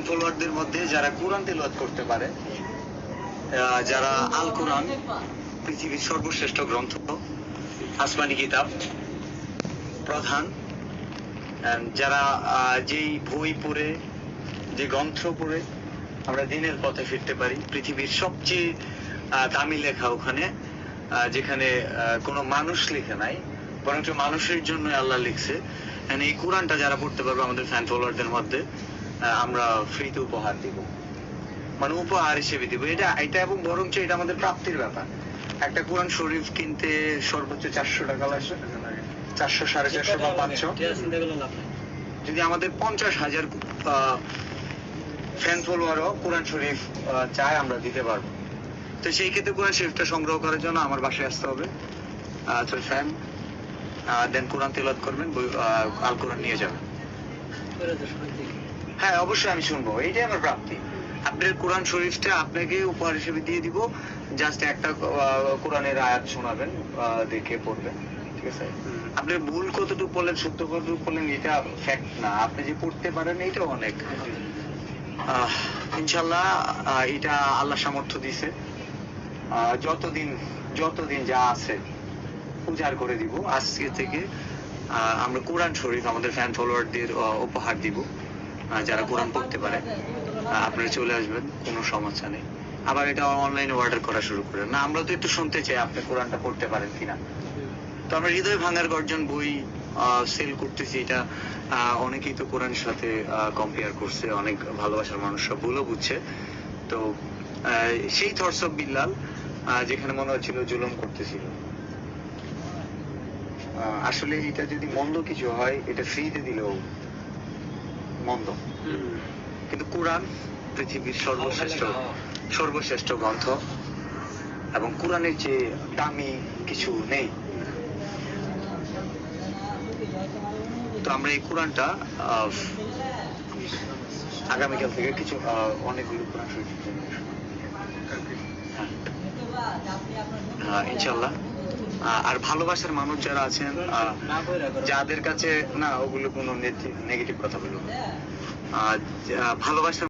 Fan ফলোয়ারদের মধ্যে যারা কোরআন তেলাওয়াত করতে পারে যারা আল কোরআন পৃথিবীর সর্বশ্রেষ্ঠ গ্রন্থ, আসমানি কিতাব, প্রধান যারা যেই বই পড়ে, যে গ্রন্থ পড়ে, আমরা দিনের পথে ফিরতে পারি। পৃথিবীর সবচেয়ে দামি লেখা ওখানে যেখানে কোনো মানুষ লেখে নাই, বরঞ্চ মানুষের জন্য আল্লাহ লিখছে। এই কোরআনটা যারা পড়তে পারবে আমাদের ফ্যান ফলোয়ারদের মধ্যে আমরা ফ্রিতে উপহার দিব। মানে উপহার হিসেবে দিব। এটা এটা এবং বরঞ্চ এটা আমাদের প্রাপ্তির ব্যাপার। একটা কোরআন শরীফ কিনতে সর্বোচ্চ চারশো টাকা লাগবে চারশো সাড়ে চারশো বা পাঁচশো। যদি আমাদের পঞ্চাশ হাজার ফ্যান ফলোয়ারও কোরআন শরীফ চায় আমরা দিতে পারব। তো সেই ক্ষেত্রে কোরআন শরীফটা সংগ্রহ করার জন্য আমার বাসায় আসতে হবে। তো ফ্যান দেন কোরআন তেলাত করবেন আল কোরআন নিয়ে যাবেন। হ্যাঁ অবশ্যই আমি শুনব। এইটাই আমার প্রাপ্তি। আপনার কোরআন শরীফটা আপনাকে উপহার হিসেবে দিয়ে দিব। জাস্ট একটা কোরআনের আয়াত শোনাবেন দেখে পড়বেন ঠিক আছে? আপনি ভুল কতটুকু বললেন সত্য কতটুকু বললেন এটা ফ্যাক্ট না। আপনি যে পড়তে পারেন এটা অনেক। ইনশাল্লাহ এটা আল্লাহ সামর্থ্য দিছে যতদিন যতদিন যা আছে উজাড় করে দিব। আজকে থেকে আহ, আমরা কোরআন শরীফ আমাদের ফ্যান ফলোয়ারদের উপহার দিব। যারা কোরআন পড়তে পারে আপনারা চলে আসবেন, কোনো সমস্যা নেই। আবার এটা অনলাইনে অর্ডার করা শুরু করেন। না, আমরা তো একটু শুনতে চাই আপনি কোরআনটা পড়তে পারেন কিনা। তো আমরা হৃদয় ভাঙার গর্জন বই সেল করতেছি। এটা অনেকেই তো কোরআনের সাথে কম্পেয়ার করছে। অনেক ভালোবাসার মানুষরা ভুলও বুঝছে। তো সেই থটস অফ বিল্লাল যেখানে মনে হচ্ছিল জুলুম করতেছিল। আসলে এটা যদি মন্দ কিছু হয়, এটা ফ্রিতে দিলেও মন্দ। কিন্তু কোরআন পৃথিবীর সর্বশ্রেষ্ঠ সর্বশ্রেষ্ঠ গ্রন্থ এবং কোরআনের যে দামি কিছু নেই। তো আমরা এই কোরআনটা আগামীকাল থেকে কিছু অনেকগুলো কোরআন শরীফ। হ্যাঁ। হ্যাঁ, ইনশাল্লাহ আর ভালোবাসার মানুষ যারা আছেন যাদের কাছে না ওগুলো কোনো নেগেটিভ কথা বলব ভালোবাসার